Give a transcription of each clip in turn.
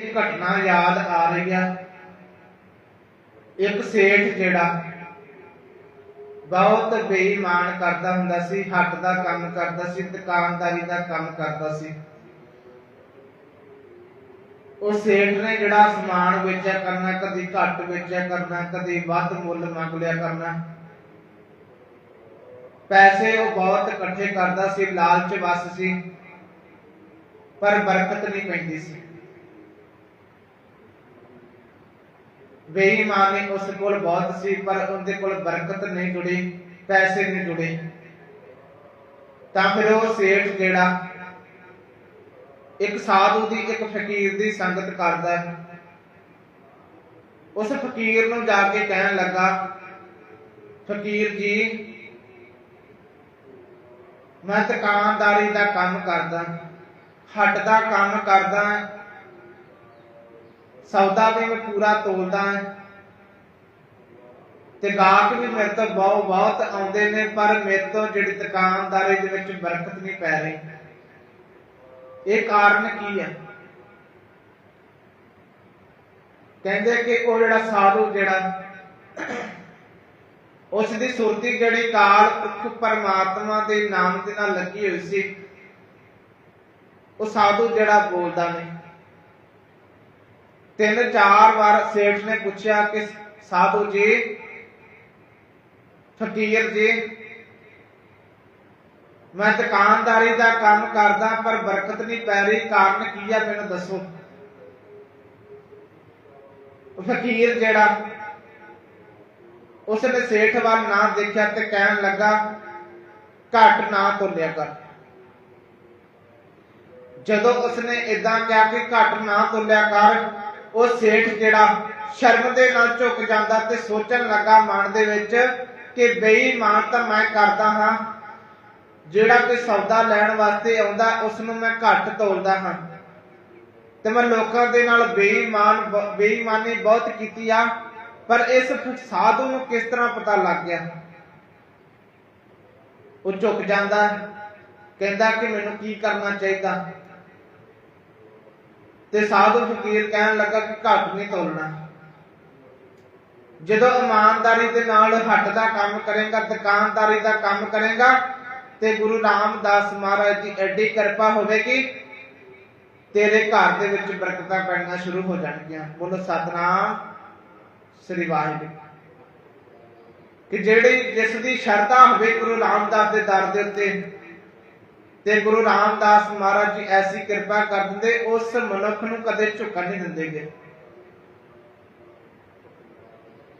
ਇੱਕ ਘਟਨਾ ਯਾਦ ਆ ਰਹੀ ਆ। ਇੱਕ ਸੇਠ ਜਿਹੜਾ ਬਹੁਤ ਬੇਈਮਾਨ ਕਰਦਾ ਹੁੰਦਾ ਸੀ, ਹੱਟ ਦਾ ਕੰਮ ਕਰਦਾ ਸੀ, ਦੁਕਾਨਦਾਰੀ ਦਾ ਕੰਮ ਕਰਦਾ ਸੀ। ਉਹ ਸੇਠ ਨੇ ਜਿਹੜਾ ਸਮਾਨ ਵੇਚਿਆ ਕਰਨਾ, ਕਦੀ ਘੱਟ ਵੇਚਿਆ ਕਰਨਾ, ਕਦੀ ਵੱਧ ਮੁੱਲ ਮੰਗ ਲਿਆ ਕਰਨਾ। ਪੈਸੇ ਉਹ ਬਹੁਤ ਇਕੱਠੇ ਕਰਦਾ ਸੀ, ਲਾਲਚ ਵਸ ਸੀ, ਪਰ ਬਰਕਤ ਨਹੀਂ ਪੈਂਦੀ ਸੀ। ਬੇਈਮਾਨੀ ਉਸ ਕੋਲ ਬਹੁਤ ਸੀ, ਪਰ ਉਹਦੇ ਕੋਲ ਬਰਕਤ ਨਹੀਂ ਜੁੜੀ, ਪੈਸੇ ਨਹੀਂ ਜੁੜੇ। ਤਾਂ ਫਿਰ ਉਹ ਸੇਠ ਜਿਹੜਾ ਇੱਕ ਸਾਧੂ ਦੀ, ਇੱਕ ਫਕੀਰ ਦੀ ਸੰਗਤ ਕਰਦਾ ਹੈ। ਉਸ ਫਕੀਰ ਨੂੰ ਜਾ ਕੇ ਕਹਿਣ ਲੱਗਾ, ਫਕੀਰ ਜੀ, ਮੈਂ ਦੁਕਾਨਦਾਰੀ ਦਾ ਕੰਮ ਕਰਦਾ, ਹੱਟ ਦਾ ਕੰਮ ਕਰਦਾ ਸੌਦਾ ਵੀ ਮੈਂ ਪੂਰਾ ਤੋਲਦਾ ਤੇ ਗਾਹਕ ਵੀ ਮੇਰੇ ਤੋਂ ਬਹੁਤ ਬਹੁਤ ਆਉਂਦੇ ਨੇ, ਪਰ ਮੇਰੇ ਤੋਂ ਜਿਹੜੀ ਦੁਕਾਨਦਾਰੀ ਦੇ ਵਿੱਚ ਬਰਕਤ ਨਹੀਂ ਪੈ ਰਹੀ। ਇਹ ਕਾਰਨ ਕੀ ਹੈ? ਕਹਿੰਦੇ ਕਿ ਉਹ ਜਿਹੜਾ ਸਾਧੂ ਜਿਹੜਾ ਉਸ ਦੀ ਸੁਰਤੀ ਜਿਹੜੀ ਕਾਲ ਪੁਰਖ ਪਰਮਾਤਮਾ ਦੇ ਨਾਮ ਦੇ ਨਾਲ ਲੱਗੀ ਹੋਈ ਸੀ, ਉਹ ਸਾਧੂ ਜਿਹੜਾ ਬੋਲਦਾ ਨਹੀਂ। ਤਿੰਨ ਚਾਰ ਵਾਰ ਸੇਠ ਨੇ ਪੁੱਛਿਆ ਕਿ ਸਾਧੂ ਜੀ, ਫਕੀਰ ਜੀ, ਮੈਂ ਦੁਕਾਨਦਾਰੀ ਦਾ ਕੰਮ ਕਰਦਾ ਪਰ ਬਰਕਤ ਨਹੀਂ ਪੈ ਰਹੀ, ਕਾਰਨ ਕੀ ਆ ਮੈਨੂੰ ਦੱਸੋ। ਫਕੀਰ ਜਿਹੜਾ, ਉਸਨੇ ਸੇਠ ਵੱਲ ਨਾ ਦੇਖਿਆ ਤੇ ਕਹਿਣ ਲੱਗਾ, ਘੱਟ ਨਾ ਤੋਲਿਆ ਕਰ। ਜਦੋਂ ਉਸਨੇ ਇਦਾਂ ਕਿਹਾ ਕਿ ਘੱਟ ਨਾ ਤੋਲਿਆ ਕਰ ਉਹ ਸੇਠ ਜਿਹੜਾ ਸ਼ਰਮ ਦੇ ਨਾਲ ਝੁਕ ਜਾਂਦਾ ਤੇ ਸੋਚਣ ਲੱਗਾ ਮਨ ਦੇ ਵਿੱਚ ਕਿ ਬੇਈਮਾਨ ਤਾਂ ਮੈਂ ਕਰਦਾ ਹਾਂ, ਜਿਹੜਾ ਕੋਈ ਸੌਦਾ ਲੈਣ ਵਾਸਤੇ ਆਉਂਦਾ ਉਸ ਨੂੰ ਮੈਂ ਘੱਟ ਤੋਲਦਾ ਹਾਂ। ਤੇ ਮੈਂ ਲੋਕਾਂ ਦੇ ਨਾਲ ਬੇਈਮਾਨ, ਬੇਈਮਾਨੀ ਬਹੁਤ ਕੀਤੀ ਆ, ਪਰ ਇਸ ਸਾਧੂ ਨੂੰ ਕਿਸ ਤਰ੍ਹਾਂ ਪਤਾ ਲੱਗ ਗਿਆ? ਉਹ ਝੁਕ ਜਾਂਦਾ, ਕਹਿੰਦਾ ਕਿ ਮੈਨੂੰ ਕੀ ਕਰਨਾ ਚਾਹੀਦਾ? ਤੇ ਸਾਧੂ ਫਕੀਰ ਕਹਿਣ ਲੱਗਾ ਕਿ ਘੱਟ ਨਹੀਂ ਤੋਲਣਾ। ਜਦੋਂ ਇਮਾਨਦਾਰੀ ਦੇ ਨਾਲ ਹੱਟ ਦਾ ਕੰਮ ਕਰੇਗਾ, ਦੁਕਾਨਦਾਰੀ ਦਾ ਕੰਮ ਕਰੇਗਾ, ਤੇ ਗੁਰੂ ਰਾਮਦਾਸ ਮਹਾਰਾਜ ਦੀ ਐਡੀ ਕਿਰਪਾ ਹੋਵੇਗੀ, ਤੇਰੇ ਘਰ ਦੇ ਵਿੱਚ ਬਰਕਤਾਂ ਪੈਣੀਆਂ ਸ਼ੁਰੂ ਹੋ ਜਾਣਗੀਆਂ। ਬੋਲੋ, ਸਤਨਾਮ ਸ੍ਰੀ ਵਾਹਿਗੁਰੂ। ਕਿ ਜਿਹੜੀ ਜਿਸ ਦੀ ਸ਼ਰਧਾ ਹੋਵੇ ਗੁਰੂ ਰਾਮਦਾਸ ਦੇ ਦਰ ਦੇ ਉੱਤੇ ਤੇ ਗੁਰੂ ਰਾਮਦਾਸ ਮਹਾਰਾਜ ਜੀ ਐਸੀ ਕਿਰਪਾ ਕਰ ਦਿੰਦੇ, ਉਸ ਮਨੁੱਖ ਨੂੰ ਕਦੇ ਝੁਕਣ ਨਹੀਂ ਦਿੰਦੇਗੇ।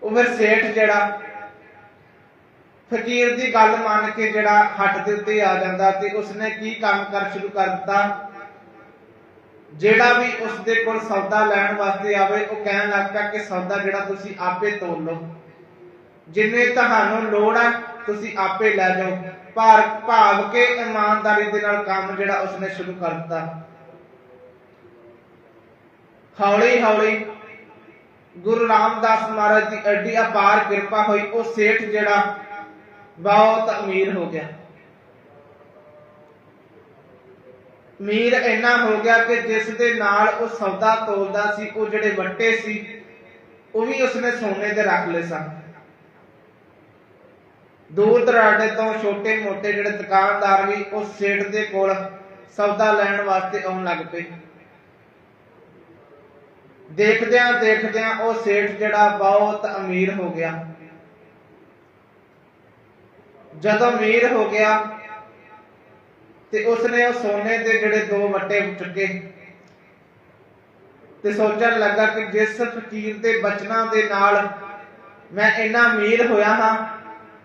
ਉਹ ਫਿਰ ਸੇਠ ਜਿਹੜਾ, ਫਕੀਰ ਦੀ ਗੱਲ ਮੰਨ ਕੇ ਜਿਹੜਾ ਹੱਟ ਦੇ ਉੱਤੇ ਆ ਜਾਂਦਾ ਤੇ ਉਸਨੇ ਕੀ ਕੰਮ ਕਰ ਸ਼ੁਰੂ ਕਰ ਦਿੱਤਾ? ਜਿਹੜਾ ਵੀ ਉਸ ਦੇ ਕੋਲ ਸੌਦਾ ਲੈਣ ਵਾਸਤੇ ਆਵੇ, ਉਹ ਕਹਿਣ ਲੱਗ ਪਿਆ ਕਿ ਸੌਦਾ ਜਿਹੜਾ ਤੁਸੀਂ ਆਪੇ ਤੋਲ ਲਓ। ਜਿੰਨੇ ਤੁਹਾਨੂੰ ਲੋੜ ਹੈ ਤੁਸੀਂ ਆਪੇ ਲੈ ਜਾਓ। ਭਾਰ ਭਾਵ ਕੇ ਇਮਾਨਦਾਰੀ ਦੇ ਨਾਲ ਕੰਮ ਜਿਹੜਾ ਉਸਨੇ ਸ਼ੁਰੂ ਕਰ ਦਿੱਤਾ। ਹੌਲੀ ਹੌਲੀ ਗੁਰੂ ਰਾਮਦਾਸ ਮਹਾਰਾਜ ਦੀ ਐਡੀ ਅਪਾਰ ਕਿਰਪਾ ਹੋਈ, ਉਹ ਸੇਠ ਜਿਹੜਾ ਬਹੁਤ ਅਮੀਰ ਹੋ ਗਿਆ। ਅਮੀਰ ਇੰਨਾ ਹੋ ਗਿਆ ਕਿ ਜਿਸ ਦੇ ਨਾਲ ਉਹ ਸੌਦਾ ਤੋਲਦਾ ਸੀ, ਉਹ ਜਿਹੜੇ ਵੱਟੇ ਸੀ, ਉਹ ਵੀ ਉਸਨੇ ਸੋਨੇ ਦੇ ਰੱਖ ਲਏ ਸਨ। ਦੂਰ ਦਰਾਡੇ ਤੋਂ ਛੋਟੇ ਮੋਟੇ ਜਿਹੜੇ ਦੁਕਾਨਦਾਰ ਵੀ ਉਸ ਸੇਠ ਦੇ ਕੋਲ ਸੌਦਾ ਲੈਣ ਵਾਸਤੇ ਆਉਣ ਲੱਗ ਪਏ। ਦੇਖਦਿਆਂ ਦੇਖਦਿਆਂ ਉਹ ਸੇਠ ਜਿਹੜਾ ਬਹੁਤ ਅਮੀਰ ਹੋ ਗਿਆ। ਜਦੋਂ ਅਮੀਰ ਹੋ ਗਿਆ ਤੇ ਉਸਨੇ ਉਹ ਸੋਨੇ ਦੇ ਜਿਹੜੇ ਦੋ ਵੱਟੇ ਚੁੱਕੇ ਤੇ ਸੋਚਣ ਲੱਗਾ ਕਿ ਜਿਸ ਫਕੀਰ ਦੇ ਬਚਨਾ ਦੇ ਨਾਲ ਮੈਂ ਇੰਨਾ ਅਮੀਰ ਹੋਇਆ ਹਾਂ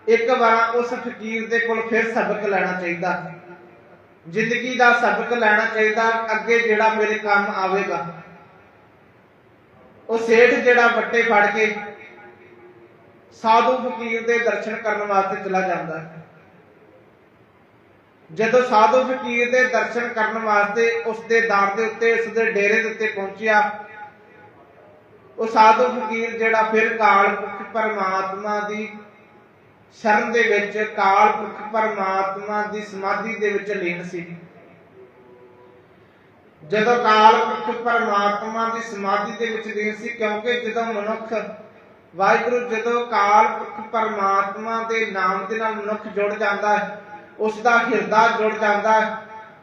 ਇੱਕ ਵਾਰ ਉਸ ਫਕੀਰ ਦੇ ਕੋਲ ਫਿਰ ਸਬਕ ਲੈਣਾ ਚਾਹੀਦਾ। ਜ਼ਿੰਦਗੀ ਦਾ ਸਬਕ ਲੈਣਾ ਚਾਹੀਦਾ, ਅੱਗੇ ਜਿਹੜਾ ਮੇਰੇ ਕੰਮ ਆਵੇਗਾ। ਉਹ ਸੇਠ ਜਿਹੜਾ ਵੱਟੇ ਫੜ ਕੇ ਸਾਧੂ ਫਕੀਰ ਦੇ ਦਰਸ਼ਨ ਕਰਨ ਵਾਸਤੇ ਚਲਾ ਜਾਂਦਾ ਹੈ। ਜਦੋਂ ਸਾਧੂ ਫਕੀਰ ਦੇ ਦਰਸ਼ਨ ਕਰਨ ਵਾਸਤੇ ਉਸ ਦੇ ਦਰ ਦੇ ਉੱਤੇ, ਉਸ ਦੇ ਡੇਰੇ ਦੇ ਉੱਤੇ ਪਹੁੰਚਿਆ, ਉਹ ਸਾਧੂ ਫਕੀਰ ਜਿਹੜਾ ਫਿਰ ਕਾਲ ਪੁਰਖ ਪਰਮਾਤਮਾ ਦੀ ਸ਼ਰਨ ਦੇ ਵਿੱਚ ਕਾਲ ਪੁਰਖ ਪਰਮਾਤਮਾ ਦੀ ਸਮਾਧੀ ਦੇ ਵਿੱਚ ਲੀਨ ਸੀ। ਜਦੋਂ ਕਾਲ ਪੁਰਖ ਪਰਮਾਤਮਾ ਦੀ ਸਮਾਧੀ ਦੇ ਵਿੱਚ ਲੀਨ ਸੀ, ਕਿਉਂਕਿ ਜਦੋਂ ਮਨੁੱਖ, ਵਾਹਿਗੁਰੂ ਜਦੋਂ ਕਾਲ ਪੁਰਖ ਪਰਮਾਤਮਾ ਦੇ ਨਾਮ ਦੇ ਨਾਲ ਮਨੁੱਖ ਜੁੜ ਜਾਂਦਾ ਹੈ ਉਸ ਦਾ ਹਿਰਦਾ ਜੁੜ ਜਾਂਦਾ ਹੈ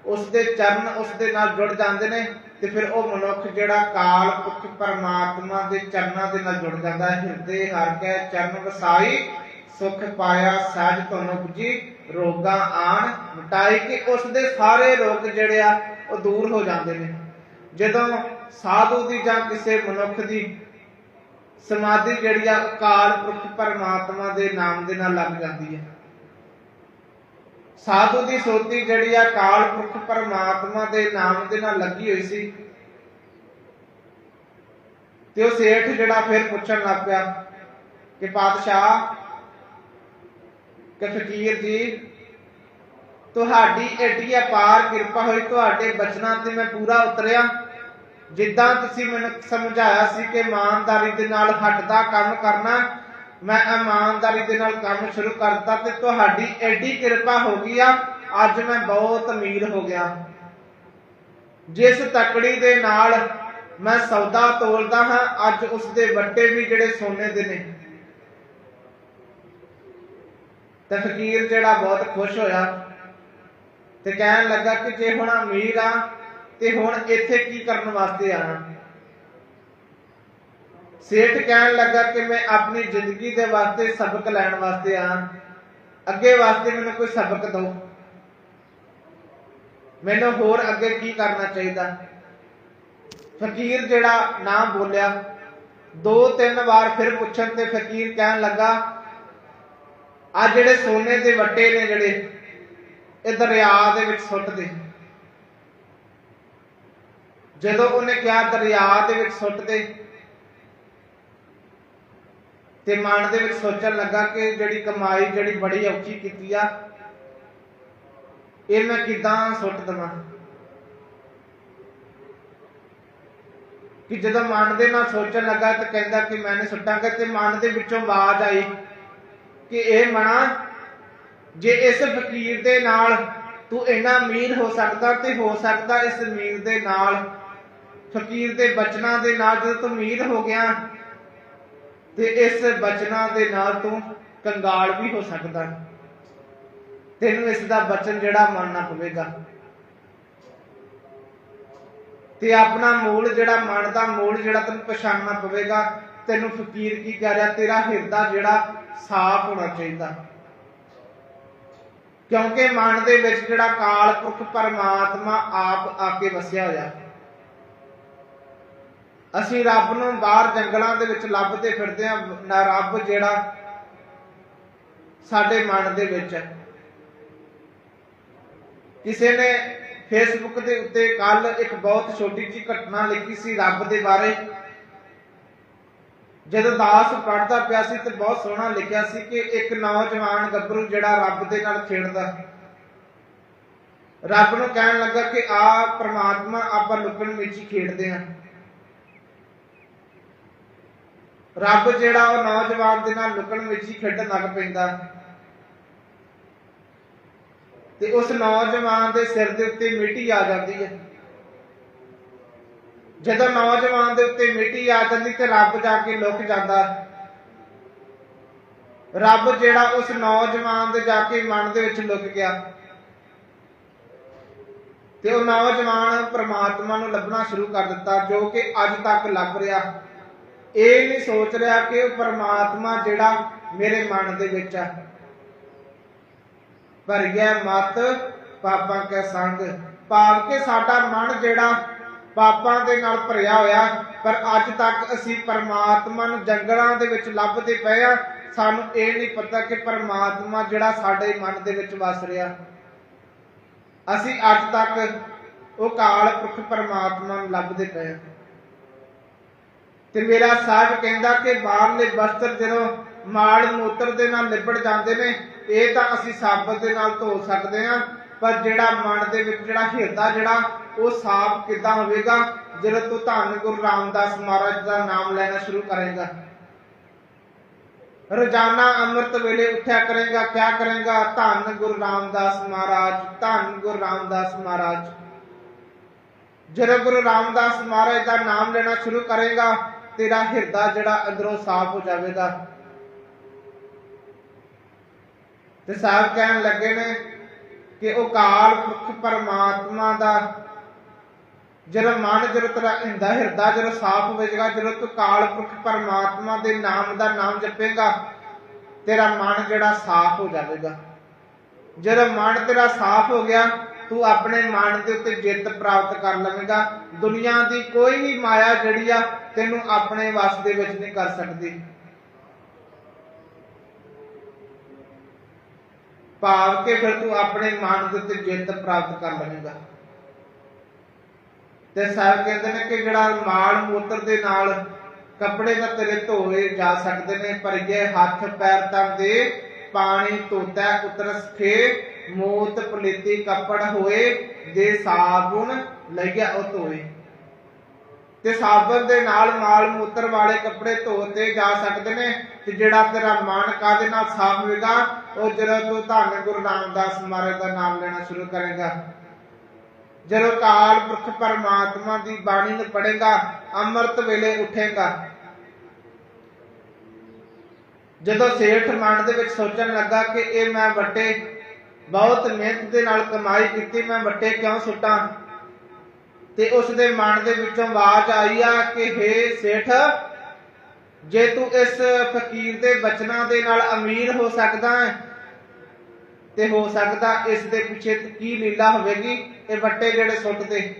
ਉਸ ਦੇ ਚਰਨ ਉਸ ਦੇ ਨਾਲ ਜੁੜ ਜਾਂਦੇ ਨੇ, ਤੇ ਫਿਰ ਉਹ ਮਨੁੱਖ ਜਿਹੜਾ ਕਾਲ ਪੁਰਖ ਪਰਮਾਤਮਾ ਦੇ ਚਰਨਾਂ ਦੇ ਨਾਲ ਜੁੜ ਜਾਂਦਾ ਹੈ, ਹਿਰਦੇ, ਹਰ ਕੇ ਚਰਨ ਵਸਾਈ ਸੁਖ ਪਾਇਆ ਸਹਿਜ ਤੁਹਾਨੂੰ ਪੁਜੀ, ਰੋਗਾਂ ਆਣ, ਮਿਟਾਈ ਕਿ ਉਸ ਦੇ ਸਾਰੇ ਰੋਗ ਜਿਹੜੇ ਆ, ਉਹ ਦੂਰ ਹੋ ਜਾਂਦੇ ਨੇ। ਜਦੋਂ ਸਾਧੂ ਦੀ ਜਾਂ ਕਿਸੇ ਮਨੁੱਖ ਦੀ ਸਮਾਧੀ ਜਿਹੜੀ ਆ, ਉਹ ਪੁਰਖ ਪਰਮਾਤਮਾ ਦੇ ਨਾਮ ਦੇ ਨਾਲ ਲੱਗ ਜਾਂਦੀ ਹੈ ਸਾਧੂ ਦੀ ਸੋਤੀ ਜਿਹੜੀ ਆ, ਕਾਲ ਪੁਰਖ ਪਰਮਾਤਮਾ ਦੇ ਨਾਮ ਦੇ ਨਾਲ ਲੱਗੀ ਹੋਈ ਸੀ। ਤੇ ਉਹ ਸੇਠ ਜਿਹੜਾ ਫਿਰ ਪੁੱਛਣ ਲੱਗ ਪਿਆ ਕਿ ਪਾਤਸ਼ਾਹ ਕਿ ਫਕੀਰ ਜੀ, ਤੁਹਾਡੀ ਏਡੀ ਅਪਾਰ ਕਿਰਪਾ ਹੋਈ, ਤੁਹਾਡੇ ਬਚਨਾਂ ਤੇ ਮੈਂ ਪੂਰਾ ਉਤਰਿਆ। ਜਿੱਦਾਂ ਤੁਸੀਂ ਮੈਨੂੰ ਸਮਝਾਇਆ ਸੀ ਕਿ ਇਮਾਨਦਾਰੀ ਦੇ ਨਾਲ ਹੱਟ ਕੰਮ ਕਰਨਾ, ਮੈਂ ਇਮਾਨਦਾਰੀ ਦੇ ਨਾਲ ਕੰਮ ਸ਼ੁਰੂ ਕਰਤਾ ਤੇ ਤੁਹਾਡੀ ਐਡੀ ਕਿਰਪਾ ਹੋ ਗਈ ਆ, ਅੱਜ ਮੈਂ ਬਹੁਤ ਅਮੀਰ ਹੋ ਗਿਆ। ਜਿਸ ਤਕੜੀ ਦੇ ਨਾਲ ਮੈਂ ਸੌਦਾ ਤੋਲਦਾ ਹਾਂ, ਅੱਜ ਉਸ ਦੇ ਵੱਟੇ ਵੀ ਜਿਹੜੇ ਸੋਨੇ ਦੇ ਨੇ। ਤੇ ਫਕੀਰ ਜਿਹੜਾ ਬਹੁਤ ਖੁਸ਼ ਹੋਇਆ ਤੇ ਕਹਿਣ ਲੱਗਾ ਕਿ ਜੇ ਹੁਣ ਅਮੀਰ ਆ, ਤੇ ਹੁਣ ਇੱਥੇ ਕੀ ਕਰਨ ਵਾਸਤੇ ਆਣਾ ਸੇਠ ਕਹਿਣ ਲੱਗਾ ਕਿ ਮੈਂ ਆਪਣੀ ਜ਼ਿੰਦਗੀ ਦੇ ਵਾਸਤੇ ਸਬਕ ਲੈਣ ਵਾਸਤੇ ਆ ਅੱਗੇ ਵਾਸਤੇ ਮੈਨੂੰ ਕੋਈ ਸਬਕ ਦਿਓ। ਮੈਨੂੰ ਹੋਰ ਅੱਗੇ ਕੀ ਕਰਨਾ ਚਾਹੀਦਾ? ਫਕੀਰ ਜਿਹੜਾ ਨਾ ਬੋਲਿਆ। ਦੋ ਤਿੰਨ ਵਾਰ ਫਿਰ ਪੁੱਛਣ ਤੇ ਫਕੀਰ ਕਹਿਣ ਲੱਗਾ ਆ ਜਿਹੜੇ ਸੋਨੇ ਦੇ ਵੱਟੇ ਨੇ ਜਿਹੜੇ, ਇਹ ਦਰਿਆ ਦੇ ਵਿੱਚ ਸੁੱਟਦੇ। ਜਦੋਂ ਉਹਨੇ ਕਿਹਾ ਦਰਿਆ ਦੇ ਵਿੱਚ ਸੁੱਟਦੇ, ਤੇ ਮਨ ਦੇ ਵਿੱਚ ਸੋਚਣ ਲੱਗਾ ਕਿ ਜਿਹੜੀ ਕਮਾਈ ਜਿਹੜੀ ਬੜੀ ਔਖੀ ਕੀਤੀ ਆ, ਇਹ ਮੈਂ ਕਿਦਾਂ ਸੁੱਟ ਦਵਾਂ? ਕਿ ਜਦੋਂ ਮਨ ਦੇ ਨਾਲ ਸੋਚਣ ਲੱਗਾ ਤੇ ਕਹਿੰਦਾ ਕਿ ਮੈਂ ਨਹੀਂ ਸੁੱਟਾਂਗਾ, ਤੇ ਮਨ ਦੇ ਵਿੱਚੋਂ ਆਵਾਜ਼ ਆਈ। ਕਿ ਇਹ ਮਣਾ ਜੇ ਇਸ ਫਕੀਰ ਦੇ ਨਾਲ ਤੂੰ ਇੰਨਾ ਅਮੀਰ ਹੋ ਸਕਦਾ ਤੇ ਹੋ ਸਕਦਾ ਇਸ ਅਮੀਰ ਦੇ ਨਾਲ। ਫਕੀਰ ਦੇ ਬਚਨਾਂ ਦੇ ਨਾਲ ਜਦੋਂ ਤੂੰ ਅਮੀਰ ਹੋ ਗਿਆ, ਤੇ ਇਸ ਬਚਨਾਂ ਦੇ ਨਾਲ ਤੂੰ ਕੰਗਾਲ ਵੀ ਹੋ ਸਕਦਾ। ਤੈਨੂੰ ਇਸ ਦਾ ਬਚਨ ਜਿਹੜਾ ਮੰਨਣਾ ਪਵੇਗਾ ਤੇ ਆਪਣਾ ਮੂਲ ਜਿਹੜਾ, ਮਨ ਦਾ ਮੂਲ ਜਿਹੜਾ ਤੈਨੂੰ ਪਛਾਣਨਾ ਪਵੇਗਾ ਤੈਨੂੰ ਫਕੀਰ ਕੀ ਕਹਿ ਰਿਹਾ? ਤੇਰਾ ਹਿਰਦਾ ਜਿਹੜਾ ਸਾਫ਼ ਹੋਣਾ ਚਾਹੀਦਾ। ਕਿਉਂਕਿ ਮਨ ਦੇ ਵਿੱਚ ਜਿਹੜਾ ਕਾਲ ਪੁਰਖ ਪਰਮਾਤਮਾ ਆਪ ਆ ਕੇ ਵਸਿਆ ਹੋਇਆ। ਅਸੀਂ ਰੱਬ ਨੂੰ ਬਾਹਰ ਜੰਗਲਾਂ ਦੇ ਵਿੱਚ ਲੱਭਦੇ ਫਿਰਦੇ ਆ ਨਾ ਰੱਬ ਜਿਹੜਾ ਸਾਡੇ ਮਨ ਦੇ ਵਿੱਚ ਹੈ। ਕਿਸੇ ਨੇ ਫੇਸਬੁੱਕ ਦੇ ਉੱਤੇ ਕੱਲ ਇੱਕ ਬਹੁਤ ਛੋਟੀ ਜੀ ਘਟਨਾ ਲਿਖੀ ਸੀ, ਰੱਬ ਦੇ ਬਾਰੇ। ਜਦੋਂ ਦਾਸ ਪੜਦਾ ਪਿਆ ਸੀ ਤੇ ਬਹੁਤ ਸੋਹਣਾ ਲਿਖਿਆ ਸੀ ਕਿ ਇੱਕ ਨੌਜਵਾਨ ਗੱਭਰੂ ਜਿਹੜਾ ਰੱਬ ਦੇ ਨਾਲ ਖੇਡਦਾ ਰੱਬ ਨੂੰ ਕਹਿਣ ਲੱਗਾ ਕਿ ਆ ਪ੍ਰਮਾਤਮਾ ਆਪਾਂ ਲੁਕਣ ਵਿੱਚ ਹੀ ਖੇਡਦੇ ਆਂ ਰੱਬ ਜਿਹੜਾ ਉਹ ਨੌਜਵਾਨ ਦੇ ਨਾਲ ਲੁਕਣ ਵਿੱਚ ਹੀ ਖੇਡਣ ਲੱਗ ਪੈਂਦਾ ਤੇ ਉਸ ਨੌਜਵਾਨ ਦੇ ਸਿਰ ਦੇ ਉੱਤੇ ਮਿੱਟੀ ਆ ਜਾਂਦੀ ਹੈ। ਜਦੋਂ ਨੌਜਵਾਨ ਦੇ ਉੱਤੇ ਮਿੱਟੀ ਆ ਜਾਂਦੀ ਤੇ ਰੱਬ ਜਾ ਕੇ ਲੁਕ ਜਾਂਦਾ। ਰੱਬ ਜਿਹੜਾ ਉਸ ਨੌਜਵਾਨ ਦੇ ਜਾ ਕੇ ਮਨ ਦੇ ਵਿੱਚ ਲੁਕ ਗਿਆ। ਤੇ ਉਹ ਨੌਜਵਾਨ ਪ੍ਰਮਾਤਮਾ ਨੂੰ ਲੱਭਣਾ ਸ਼ੁਰੂ ਕਰ ਦਿੱਤਾ, ਜੋ ਕਿ ਅੱਜ ਤੱਕ ਲੱਭ ਰਿਹਾ। ਇਹ ਨਹੀਂ ਸੋਚ ਰਿਹਾ ਕਿ ਉਹ ਪ੍ਰਮਾਤਮਾ ਜਿਹੜਾ ਮੇਰੇ ਮਨ ਦੇ ਵਿੱਚ ਆ ਭਰ ਗਿਆ ਮਤ ਪਾਪਾਂ ਕੇ ਸੰਗ, ਭਾਵ ਕਿ ਸਾਡਾ ਮਨ ਜਿਹੜਾ ਪਾਪਾਂ ਦੇ ਨਾਲ ਭਰਿਆ ਹੋਇਆ, ਪਰ ਅੱਜ ਤੱਕ ਅਸੀਂ ਪਰਮਾਤਮਾ ਨੂੰ ਜੰਗਲਾਂ ਦੇ ਵਿੱਚ ਲੱਭਦੇ ਪਏ ਆ ਸਾਨੂੰ ਇਹ ਨਹੀਂ ਪਤਾ ਕਿ ਪਰਮਾਤਮਾ ਜਿਹੜਾ ਸਾਡੇ ਮਨ ਦੇ ਵਿੱਚ ਵਸ ਰਿਹਾ। ਅਸੀਂ ਅੱਜ ਤੱਕ ਉਹ ਕਾਲ ਪੁਰਖ ਪਰਮਾਤਮਾ ਨੂੰ ਲੱਭਦੇ ਪਏ ਆ ਤੇ ਮੇਰਾ ਸਾਹਿਬ ਕਹਿੰਦਾ ਕਿ ਬਾਹਰਲੇ ਵਸਤਰ ਜਦੋਂ ਮਾਲ ਮੂਤਰ ਦੇ ਨਾਲ ਲਿਬੜ ਜਾਂਦੇ ਨੇ, ਇਹ ਤਾਂ ਅਸੀਂ ਸਾਬਤ ਦੇ ਨਾਲ ਧੋ ਸਕਦੇ ਹਾਂ। ਪਰ ਜਿਹੜਾ ਮਨ ਦੇ ਵਿੱਚ ਜਿਹੜਾ ਹਿਰਦਾ ਜਿਹੜਾ, ਉਹ ਸਾਫ਼ ਕਿੱਦਾਂ ਹੋਵੇਗਾ? ਜਦੋਂ ਤੂੰ ਧੰਨ ਗੁਰੂ ਰਾਮਦਾਸ ਮਹਾਰਾਜ ਦਾ ਨਾਮ ਲੈਣਾ ਸ਼ੁਰੂ ਕਰੇਗਾ। ਰੋਜ਼ਾਨਾ ਅੰਮ੍ਰਿਤ ਵੇਲੇ ਉੱਠਿਆ ਕਰੇਗਾ, ਕਿਆ ਕਰੇਗਾ? ਧੰਨ ਗੁਰੂ ਰਾਮਦਾਸ ਮਹਾਰਾਜ, ਧੰਨ ਗੁਰੂ ਰਾਮਦਾਸ ਮਹਾਰਾਜ। ਜਦੋਂ ਗੁਰੂ ਰਾਮਦਾਸ ਮਹਾਰਾਜ ਦਾ ਨਾਮ ਲੈਣਾ ਸ਼ੁਰੂ ਕਰੇਗਾ, ਤੇਰਾ ਹਿਰਦਾ ਜਿਹੜਾ ਅੰਦਰੋਂ ਸਾਫ਼ ਹੋ ਜਾਵੇਗਾ। ਤੇ ਸਾਹਿਬ ਕਹਿਣ ਲੱਗੇ ਨੇ ਕਿ ਉਹ ਕਾਲ ਪੁਰਖ ਪਰਮਾਤਮਾ ਦਾ। ਜਦੋਂ ਮਨ ਜਦੋਂ ਤੇਰਾ ਹਿੰਦਾ ਹਿਰਦਾ, ਜਦੋਂ ਸਾਫ਼ ਹੋਵੇਗਾ ਜਦੋਂ ਤੂੰ ਕਾਲ ਪੁਰਖ ਪਰਮਾਤਮਾ ਦੇ ਨਾਮ ਦਾ ਨਾਮ ਜਪੇਗਾ, ਤੇਰਾ ਮਨ ਜਿਹੜਾ ਸਾਫ਼ ਹੋ ਜਾਵੇਗਾ। ਜਦੋਂ ਮਨ ਤੇਰਾ ਸਾਫ਼ ਹੋ ਗਿਆ, ਤੂੰ ਆਪਣੇ ਮਨ ਦੇ ਉੱਤੇ ਜਿੱਤ ਪ੍ਰਾਪਤ ਕਰ ਲਵੇਂਗਾ। ਦੁਨੀਆ ਦੀ ਕੋਈ ਵੀ ਮਾਇਆ ਜਿਹੜੀ ਆ, ਤੈਨੂੰ ਆਪਣੇ ਵਸ ਦੇ ਵਿੱਚ ਨਹੀਂ ਕਰ ਸਕਦੀ। ਭਾਵ ਕਿ ਫਿਰ ਤੂੰ ਆਪਣੇ ਮਨ ਦੇ ਉੱਤੇ ਜਿੱਤ ਪ੍ਰਾਪਤ ਕਰ ਲਵੇਂਗਾ। ਤੇ ਸਾਹਿਬ ਕਹਿੰਦੇ ਨੇ ਕਿ ਜਿਹੜਾ ਮਾਲ ਮੂਤਰ ਦੇ ਨਾਲ ਕੱਪੜੇ ਦਾ ਤੇਰੇ ਧੋਏ ਜਾ ਸਕਦੇ ਨੇ, ਪਰ ਇਹ ਹੱਥ ਪੈਰ ਤੱਕ ਦੇ, ਪਾਣੀ ਧੋਤਾ, ਉਤਰਸ ਕੇ ਮੋਤ ਪਲੀਤੀ ਕੱਪੜ ਹੋਏ, ਜੇ ਸਾਬੁਨ ਲੱਗਿਆ ਉਹ ਧੋਏ। ਤੇ ਸਾਬਣ ਦੇ ਨਾਲ ਮਾਲ ਮੂਤਰ ਵਾਲੇ ਕੱਪੜੇ ਧੋਤੇ ਜਾ ਸਕਦੇ ਨੇ ਤੇ ਜਿਹੜਾ ਤੇਰਾ ਮਨ ਕਾਦੇ ਨਾਲ ਸਾਫ਼ ਹੋਵੇਗਾ ਉਹ ਜਦੋਂ ਤੂੰ ਧੰਨ ਗੁਰੂ ਰਾਮਦਾਸ ਮਹਾਰਾਜ ਦਾ ਨਾਮ ਲੈਣਾ ਸ਼ੁਰੂ ਕਰੇਗਾ। ਜਦੋਂ ਕਾਲ ਪੁਰਖ ਪਰਮਾਤਮਾ ਦੀ ਬਾਣੀ ਨੂੰ ਪੜੇਗਾ ਅੰਮ੍ਰਿਤ ਵੇਲੇ ਉਠੇਗਾ। ਜਦੋਂ ਸੇਠ ਮਨ ਦੇ ਵਿੱਚ ਸੋਚਣ ਲੱਗਾ ਕਿ ਇਹ ਮੈਂ ਵੱਟੇ, ਬਹੁਤ ਮਿਹਨਤ ਦੇ ਨਾਲ ਕਮਾਈ ਕੀਤੀ, ਮੈਂ ਵੱਟੇ ਕਿਉਂ ਸੁੱਟਾਂ? ਤੇ ਉਸ ਦੇ ਮਨ ਦੇ ਵਿੱਚੋਂ ਆਵਾਜ਼ ਆਈ ਆ ਕਿ ਹੇ ਸੇਠ, ਜੇ ਤੂੰ ਇਸ ਫਕੀਰ ਦੇ ਬਚਨਾਂ ਦੇ ਨਾਲ ਅਮੀਰ ਹੋ ਸਕਦਾ ਹੈ, ਤੇ ਹੋ ਸਕਦਾ ਇਸ ਦੇ ਪਿੱਛੇ ਕੀ ਲੀਲਾ ਹੋਵੇਗੀ? ਇਹ ਵੱਟੇ ਜਿਹੜੇ ਸੁੱਟਦੇ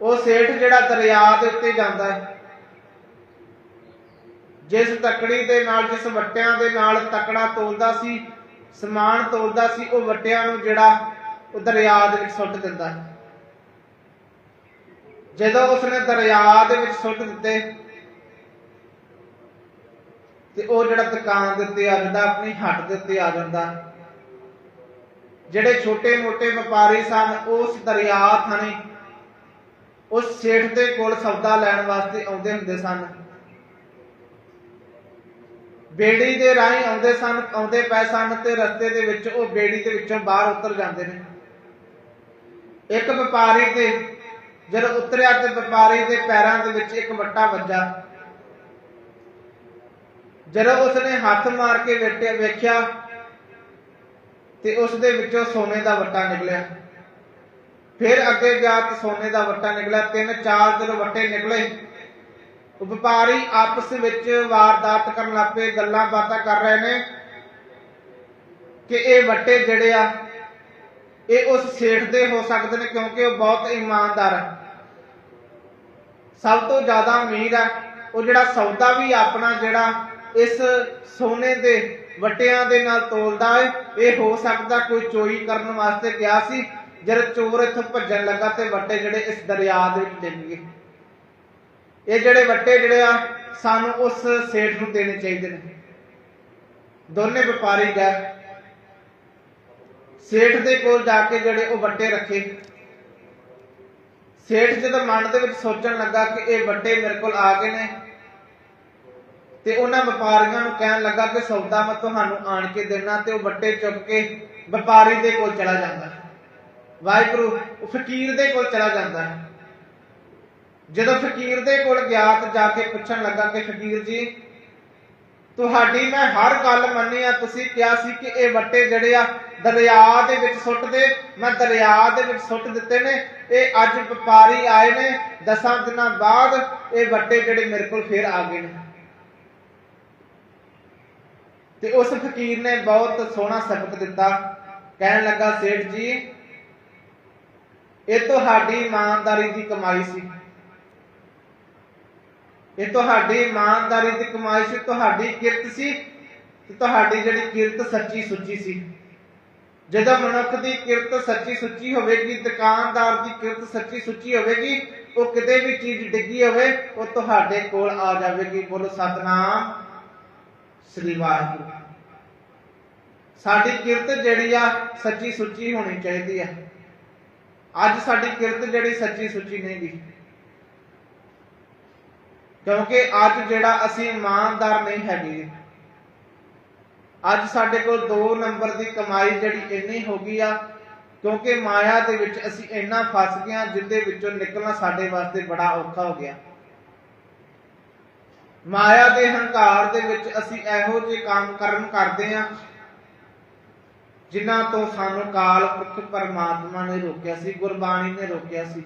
ਉਹ ਸੇਠ ਜਿਹੜਾ ਦਰਿਆ ਦੇ ਉੱਤੇ ਜਾਂਦਾ ਹੈ, ਜਿਸ ਤਕੜੀ ਦੇ ਨਾਲ, ਜਿਸ ਵੱਟਿਆਂ ਦੇ ਨਾਲ ਤਕੜਾ ਤੋਲਦਾ ਸੀ, ਸਮਾਨ ਤੋਲਦਾ ਸੀ, ਉਹ ਵੱਟਿਆਂ ਨੂੰ ਜਿਹੜਾ ਉਹ ਦਰਿਆ ਦੇ ਵਿੱਚ ਸੁੱਟ ਦਿੰਦਾ ਹੈ। ਜਦੋਂ ਉਸਨੇ ਦਰਿਆ ਦੇ ਵਿੱਚ ਸੁੱਟ ਦਿੱਤੇ, ਤੇ ਉਹ ਜਿਹੜਾ ਦੁਕਾਨ ਦੇ ਉੱਤੇ ਆ ਜਾਂਦਾ, ਆਪਣੀ ਹੱਟ ਦੇ ਉੱਤੇ ਆ ਜਾਂਦਾ। ਜਿਹੜੇ ਛੋਟੇ-ਮੋਟੇ ਵਪਾਰੀ ਸਨ, ਉਸ ਦਰਿਆ ਥਾਣੇ, ਉਸ ਸੇਠ ਦੇ ਕੋਲ ਸੌਦਾ ਲੈਣ ਵਾਸਤੇ ਆਉਂਦੇ ਹੁੰਦੇ ਸਨ। ਬੇੜੀ ਦੇ ਰਾਹੀਂ ਆਉਂਦੇ ਸਨ, ਆਉਂਦੇ ਪਏ ਸਨ ਤੇ ਰਸਤੇ ਦੇ ਵਿੱਚ ਉਹ ਬੇੜੀ ਦੇ ਵਿੱਚੋਂ ਬਾਹਰ ਉਤਰ ਜਾਂਦੇ ਨੇ। ਇੱਕ ਵਪਾਰੀ ਤੇ ਜਦੋਂ ਉਤਰਿਆ ਤੇ ਵਪਾਰੀ ਦੇ ਪੈਰਾਂ ਦੇ ਵਿੱਚ ਇੱਕ ਵੱਟਾ ਵੱਜਾ। ਜਦੋਂ ਉਸਨੇ ਹੱਥ ਮਾਰ ਕੇ ਵੇਟਿਆ, ਵੇਖਿਆ ਤੇ ਉਸ ਦੇ ਵਿੱਚੋਂ ਸੋਨੇ ਦਾ ਵੱਟਾ ਨਿਕਲਿਆ। ਫਿਰ ਅੱਗੇ ਗਿਆ ਤੇ ਸੋਨੇ ਦਾ ਵੱਟਾ ਨਿਕਲਿਆ। ਤਿੰਨ ਚਾਰ ਦਿਨ ਵੱਟੇ ਨਿਕਲੇ। ਵਪਾਰੀ ਆਪਸ ਵਿੱਚ ਵਾਰਦਾਤ ਕਰਨ ਲੱਪੇ ਗੱਲਾਂ ਬਾਤਾਂ ਕਰ ਰਹੇ ਨੇ ਕਿ ਇਹ ਵੱਟੇ ਜਿਹੜੇ ਆ ਇਹ ਉਸ ਸੇਠ ਦੇ ਹੋ ਸਕਦੇ ਨੇ ਕਿਉਂਕਿ ਉਹ ਬਹੁਤ ਇਮਾਨਦਾਰ ਹੈ। ਸਭ ਤੋਂ ਜ਼ਿਆਦਾ ਅਮੀਰ ਹੈ। ਉਹ ਜਿਹੜਾ ਸੌਦਾ ਵੀ ਆਪਣਾ ਜਿਹੜਾ ਇਸ ਸੋਨੇ ਦੇ ਵਟਿਆਂ ਦੇ ਨਾਲ ਤੋਲਦਾ ਹੈ, ਇਹ ਹੋ ਸਕਦਾ ਕੋਈ ਚੋਰੀ ਕਰਨ ਵਾਸਤੇ ਗਿਆ ਸੀ, ਜਦ ਚੋਰ ਇੱਥੋਂ ਭੱਜਣ ਲੱਗਾ ਤੇ ਵੱਟੇ ਜਿਹੜੇ ਇਸ ਦਰਿਆ ਦੇ ਵਿੱਚ ਡਿੱਗ ਗਏ। ਇਹ ਜਿਹੜੇ ਵੱਟੇ ਜਿਹੜੇ ਆ, ਸਾਨੂੰ ਉਸ ਸੇਠ ਨੂੰ ਦੇਣੇ ਚਾਹੀਦੇ ਨੇ। ਦੋਨੇ ਵਪਾਰੀ ਗਏ। ਸੇਠ ਦੇ ਕੋਲ ਜਾ ਕੇ ਜਿਹੜੇ ਉਹ ਵੱਟੇ ਰੱਖੇ। ਸੇਠ ਜਦੋਂ ਮਨ ਦੇ ਵਿੱਚ ਸੋਚਣ ਲੱਗਾ ਕਿ ਇਹ ਵੱਟੇ ਮੇਰੇ ਕੋਲ ਆ ਗਏ ਨੇ ਤੇ ਉਹਨਾਂ ਵਪਾਰੀਆਂ ਨੂੰ ਕਹਿਣ ਲੱਗਾ ਕਿ ਸੌਦਾ ਮੈਂ ਤੁਹਾਨੂੰ ਆਣ ਕੇ ਦੇਣਾ ਤੇ ਉਹ ਵੱਟੇ ਚੁੱਕ ਕੇ ਵਪਾਰੀ ਦੇ ਕੋਲ ਚਲਾ ਜਾਂਦਾ ਵਾਹਿਗੁਰੂ, ਉਹ ਫਕੀਰ ਦੇ ਕੋਲ ਚਲਾ ਜਾਂਦਾ ਜਦੋਂ ਫਕੀਰ ਦੇ ਕੋਲ ਗਿਆ ਤੇ ਜਾ ਕੇ ਪੁੱਛਣ ਲੱਗਾ ਕਿ ਫਕੀਰ ਜੀ ਤੁਹਾਡੀ ਮੈਂ ਹਰ ਗੱਲ ਮੰਨੀ ਆ, ਤੁਸੀਂ ਕਿਹਾ ਸੀ ਕਿ ਇਹ ਵੱਟੇ ਜਿਹੜੇ ਆ, ਦਰਿਆ ਦੇ ਵਿੱਚ ਸੁੱਟ ਦੇ ਮੈਂ ਦਰਿਆ ਦੇ ਵਿੱਚ ਸੁੱਟ ਦਿੱਤੇ ਨੇ, ਇਹ ਅੱਜ ਵਪਾਰੀ ਆਏ ਨੇ, ਦਸਾਂ ਦਿਨਾਂ ਬਾਅਦ ਇਹ ਵੱਟੇ ਜਿਹੜੇ ਮੇਰੇ ਕੋਲ ਫੇਰ ਆ ਗਏ ਨੇ। ਤੇ ਉਸ ਫਕੀਰ ਨੇ ਬਹੁਤ ਸੋਹਣਾ ਸਬਕ ਦਿੱਤਾ। ਕਹਿਣ ਲੱਗਾ, ਸੇਠ ਜੀ, ਇਹ ਤੁਹਾਡੀ ਇਮਾਨਦਾਰੀ ਦੀ ਕਮਾਈ ਸੀ। ਇਹ ਤੁਹਾਡੀ ਇਮਾਨਦਾਰੀ ਦੀ ਕਮਾਈ ਸੀ, ਤੁਹਾਡੀ ਕਿਰਤ ਸੀ ਤੇ ਤੁਹਾਡੀ ਜਿਹੜੀ ਕਿਰਤ ਸੱਚੀ ਸੁੱਚੀ ਸੀ। ਜਦੋਂ ਮਨੁੱਖ ਦੀ ਕਿਰਤ ਸੱਚੀ ਸੁੱਚੀ ਹੋਵੇਗੀ, ਦੁਕਾਨਦਾਰ ਦੀ ਕਿਰਤ ਸੱਚੀ ਸੁੱਚੀ ਹੋਵੇਗੀ, ਉਹ ਕਿਤੇ ਵੀ ਚੀਜ਼ ਡਿੱਗੀ ਹੋਵੇ, ਉਹ ਤੁਹਾਡੇ ਕੋਲ ਆ ਜਾਵੇਗੀ। ਬੋਲੋ, ਸਤਨਾਮ ਸ੍ਰੀ ਵਾਹਿਗੁਰੂ। ਸਾਡੀ ਕਿਰਤ ਜਿਹੜੀ ਆ, ਸੱਚੀ ਸੁੱਚੀ ਹੋਣੀ ਚਾਹੀਦੀ ਆ। ਅੱਜ ਸਾਡੀ ਕਿਰਤ ਜਿਹੜੀ ਸੱਚੀ ਸੁੱਚੀ ਨਹੀਂ ਗੀ। ਕਿਉਂਕਿ ਅੱਜ ਜਿਹੜਾ ਅਸੀਂ ਇਮਾਨਦਾਰ ਨਹੀਂ ਹੈਗੇ। ਅੱਜ ਸਾਡੇ ਕੋਲ 2 ਨੰਬਰ ਦੀ ਕਮਾਈ ਜਿਹੜੀ ਇੰਨੀ ਹੋ ਗਈ ਆ, ਕਿਉਂਕਿ ਮਾਇਆ ਦੇ ਵਿੱਚ ਅਸੀਂ ਇੰਨਾ ਫਸ ਗਏ ਹਾਂ ਜਿੰਦੇ ਵਿੱਚੋਂ ਨਿਕਲਣਾ ਸਾਡੇ ਵਾਸਤੇ ਬੜਾ ਔਖਾ ਹੋ ਗਿਆ। ਮਾਇਆ ਦੇ ਹੰਕਾਰ ਦੇ ਵਿੱਚ ਅਸੀਂ ਇਹੋ ਜਿਹੇ ਕੰਮ ਕਰਨ ਕਰਦੇ ਹਾਂ ਜਿਨ੍ਹਾਂ ਤੋਂ ਸਾਨੂੰ ਕਾਲ ਪੁਰਖ ਪਰਮਾਤਮਾ ਨੇ ਰੋਕਿਆ ਸੀ, ਗੁਰਬਾਣੀ ਨੇ ਰੋਕਿਆ ਸੀ।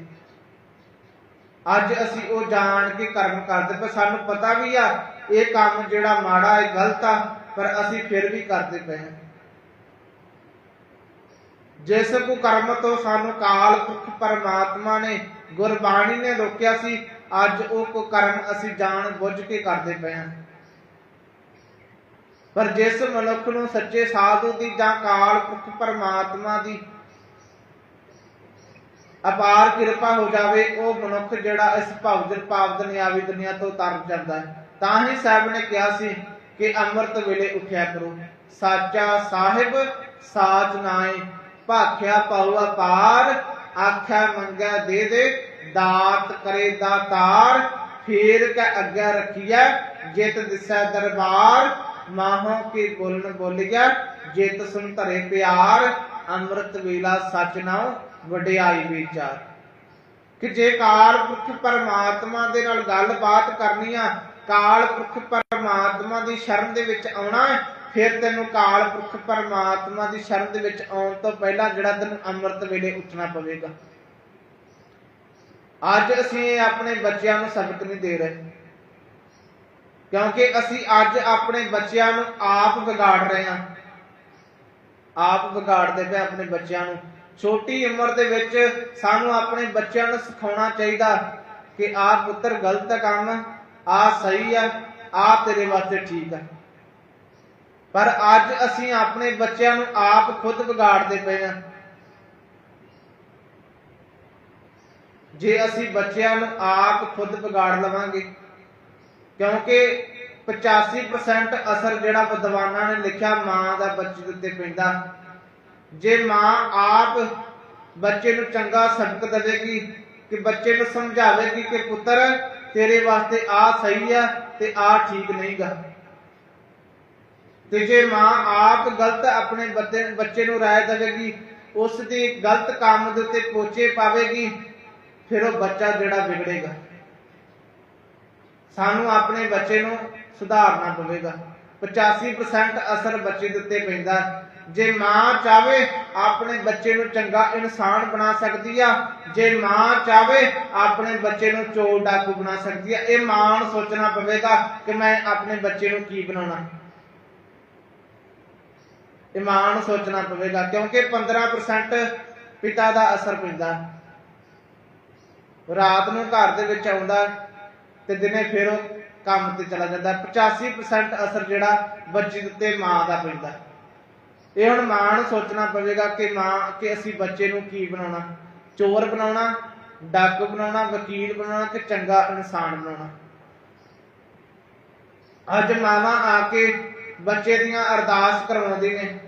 ਅੱਜ ਅਸੀਂ ਉਹ ਜਾਣ ਕੇ ਕਰਮ ਕਰਦੇ, ਪਰ ਸਾਨੂੰ ਪਤਾ ਵੀ ਆ, ਇਹ ਕੰਮ ਜਿਹੜਾ ਮਾੜਾ ਹੈ ਗਲਤ ਆ, ਪਰ ਅਸੀਂ ਫਿਰ ਵੀ ਕਰਦੇ ਪਏ ਹਾਂ। ਜਿਸ ਕੋ ਕਰਮ ਤੋਂ ਸਾਨੂੰ ਕਾਲ ਪੁਰਖ ਪਰਮਾਤਮਾ ਨੇ, ਗੁਰਬਾਣੀ ਨੇ ਰੋਕਿਆ ਸੀ, ਅੱਜ ਉਹ ਕੋ ਕਰਮ ਅਸੀਂ ਜਾਣ ਬੁੱਝ ਕੇ ਕਰਦੇ ਪਏ ਹਾਂ। ਪਰ ਜਿਸ ਮਨੁੱਖ ਨੂੰ ਸੱਚੇ ਸਾਧੂ ਦੀ ਜਾਂ ਕਾਲ ਪੁਰਖ ਪਰਮਾਤਮਾ ਦੀ ਅਪਾਰ ਕਿਰਪਾ ਹੋ ਜਾਵੇ, ਉਹ ਮਨੁੱਖ ਜਿਹੜਾ ਇਸ ਭਵਜਨ ਪਾਪ ਦੁਨਿਆਵੀ ਦੁਨੀਆ ਤੋਂ ਤਰ ਜਾਂਦਾ ਹੈ। ਤਾਂ ਹੀ ਸਾਹਿਬ ਨੇ ਕਿਹਾ ਸੀ ਕਿ ਅੰਮ੍ਰਿਤ ਵੇਲੇ ਉਠਿਆ ਕਰੋ। ਸਾਚਾ ਸਾਹਿਬ, ਸਾਚ ਨਾਏ ਭਾਖਿਆ ਪਾਉ ਅਪਾਰ, ਆਖਿਆ ਮੰਗਿਆ ਦੇ ਦੇ, ਦਾਤ ਕਰੇ ਦਾਤਾਰ, ਫੇਰ ਕੈ ਅੱਗੇ ਰੱਖੀਐ, ਜਿਤ ਦਿਸੈ ਦਰਬਾਰ, ਮਾਹੋਂ ਕੀ ਬੋਲਣ ਬੋਲਿਆ ਜਿਤ ਸੁਨ ਧਰੇ ਪਿਆਰ, ਅੰਮ੍ਰਿਤ ਵੇਲਾ ਸਚ ਨਾਉ ਵਡਿਆਈ ਵਿਚਾਰ। ਕਿ ਜੇ ਕਾਲ ਪੁਰਖ ਪਰਮਾਤਮਾ ਦੇ ਨਾਲ ਗੱਲਬਾਤ ਕਰਨੀ ਆ, ਕਾਲ ਪੁਰਖ ਪਰਮਾਤਮਾ ਦੀ ਸ਼ਰਨ ਦੇ ਵਿੱਚ ਆਉਣਾ ਫਿਰ ਤੈਨੂੰ ਕਾਲ ਪੁਰਖ ਪਰਮਾਤਮਾ ਦੀ ਸ਼ਰਨ ਦੇ ਵਿੱਚ ਆਉਣ ਤੋਂ ਪਹਿਲਾਂ ਜਿਹੜਾ ਤੈਨੂੰ ਅੰਮ੍ਰਿਤ ਵੇਲੇ ਉੱਠਣਾ ਪਵੇਗਾ। ਅੱਜ ਅਸੀਂ ਆਪਣੇ ਬੱਚਿਆਂ ਨੂੰ ਸਬਕ ਨਹੀਂ ਦੇ ਰਹੇ। ਕਿਉਂਕਿ ਅਸੀਂ ਅੱਜ ਆਪਣੇ ਬੱਚਿਆਂ ਨੂੰ ਆਪ ਵਿਗਾੜ ਰਹੇ ਹਾਂ। ਆਪ ਵਿਗਾੜਦੇ ਪਏ ਆਪਣੇ ਬੱਚਿਆਂ ਨੂੰ। ਛੋਟੀ ਉਮਰ ਦੇ ਵਿੱਚ ਸਾਨੂੰ ਆਪਣੇ ਬੱਚਿਆਂ ਨੂੰ ਸਿਖਾਉਣਾ ਚਾਹੀਦਾ ਕਿ ਆਹ ਪੁੱਤਰ ਗਲਤ ਕੰਮ ਆ ਸਹੀ ਆ ਆ ਤੇਰੇ ਵਾਸਤੇ ਠੀਕ ਆ। ਪਰ ਅੱਜ ਅਸੀਂ ਆਪਣੇ ਬੱਚਿਆਂ ਨੂੰ ਆਪ ਖੁਦ ਵਿਗਾੜਦੇ ਪਏ ਹਾਂ ਜੇ ਅਸੀਂ ਬੱਚਿਆਂ ਨੂੰ ਆਪ ਖੁਦ ਵਿਗਾੜ ਲਵਾਂਗੇ, ਕਿਉਂਕਿ 85% ਅਸਰ ਜਿਹੜਾ ਵਿਦਵਾਨਾਂ ਨੇ ਲਿਖਿਆ ਮਾਂ ਦਾ ਬੱਚੇ ਦੇ ਉੱਤੇ ਪੈਂਦਾ। ਜੇ ਮਾਂ ਆਪ ਬੱਚੇ ਨੂੰ ਚੰਗਾ ਸਬਕ ਦੇਵੇਗੀ, ਕਿ ਬੱਚੇ ਨੂੰ ਸਮਝਾਵੇਗੀ ਕਿ ਪੁੱਤਰ, ਤੇਰੇ ਵਾਸਤੇ ਆ ਸਹੀ ਆ ਤੇ ਆ ਠੀਕ ਨਹੀਂਗਾ ਤੇ ਜੇ ਮਾਂ ਆਪ ਗਲਤ ਆਪਣੇ ਬੱਚੇ ਨੂੰ ਰਾਏ ਦੇਵੇਗੀ, ਉਸ ਦੀ ਗਲਤ ਕੰਮ ਦੇ ਉੱਤੇ ਪੋਚੇ ਪਾਵੇਗੀ, ਫਿਰ ਉਹ ਬੱਚਾ ਜਿਹੜਾ ਵਿਗੜੇਗਾ। ਸਾਨੂੰ ਆਪਣੇ ਬੱਚੇ ਨੂੰ ਸੁਧਾਰਨਾ ਪਵੇਗਾ। 85% ਅਸਰ ਬੱਚੇ ਦੇ ਉੱਤੇ ਪੈਂਦਾ। ਜੇ ਮਾਂ ਚਾਵੇ, ਆਪਣੇ ਬੱਚੇ ਨੂੰ ਚੰਗਾ ਇਨਸਾਨ ਬਣਾ ਸਕਦੀ ਆ। ਜੇ ਮਾਂ ਚਾਵੇ, ਆਪਣੇ ਬੱਚੇ ਨੂੰ ਚੋਰ ਡਾਕੂ ਬਣਾ ਸਕਦੀ ਆ। ਇਹ ਮਾਂ ਨੂੰ ਸੋਚਣਾ ਪਵੇਗਾ ਕਿ ਮੈਂ ਆਪਣੇ ਬੱਚੇ ਨੂੰ ਕੀ ਬਣਾਉਣਾ। ਇਹ ਮਾਂ ਨੂੰ ਸੋਚਣਾ ਪਵੇਗਾ, ਕਿਉਂਕਿ 15% ਪਿਤਾ ਦਾ ਅਸਰ ਪੈਂਦਾ। ਰਾਤ ਨੂੰ ਘਰ ਦੇ ਵਿੱਚ ਆਉਂਦਾ ਤੇ ਦਿਨੇ ਫਿਰ ਉਹ ਕੰਮ ਤੇ ਚਲਾ ਜਾਂਦਾ। 85% ਅਸਰ ਜਿਹੜਾ ਬੱਚੇ ਦੇ ਉੱਤੇ ਮਾਂ ਦਾ ਪੈਂਦਾ। ਇਹ ਹੁਣ ਮਾਂ ਨੂੰ ਸੋਚਣਾ ਪਵੇਗਾ ਕਿ ਮਾਂ ਕਿ ਅਸੀਂ ਬੱਚੇ ਨੂੰ ਕੀ ਬਣਾਉਣਾ? ਚੋਰ ਬਣਾਉਣਾ ਡਾਕੂ ਬਣਾਉਣਾ, ਵਕੀਲ ਬਣਾਉਣਾ ਕਿ ਚੰਗਾ ਇਨਸਾਨ ਬਣਾਉਣਾ? ਅੱਜ ਮਾਵਾਂ ਆ ਕੇ ਬੱਚੇ ਦੀਆਂ ਅਰਦਾਸ ਕਰਵਾਉਂਦੀ ਨੇ।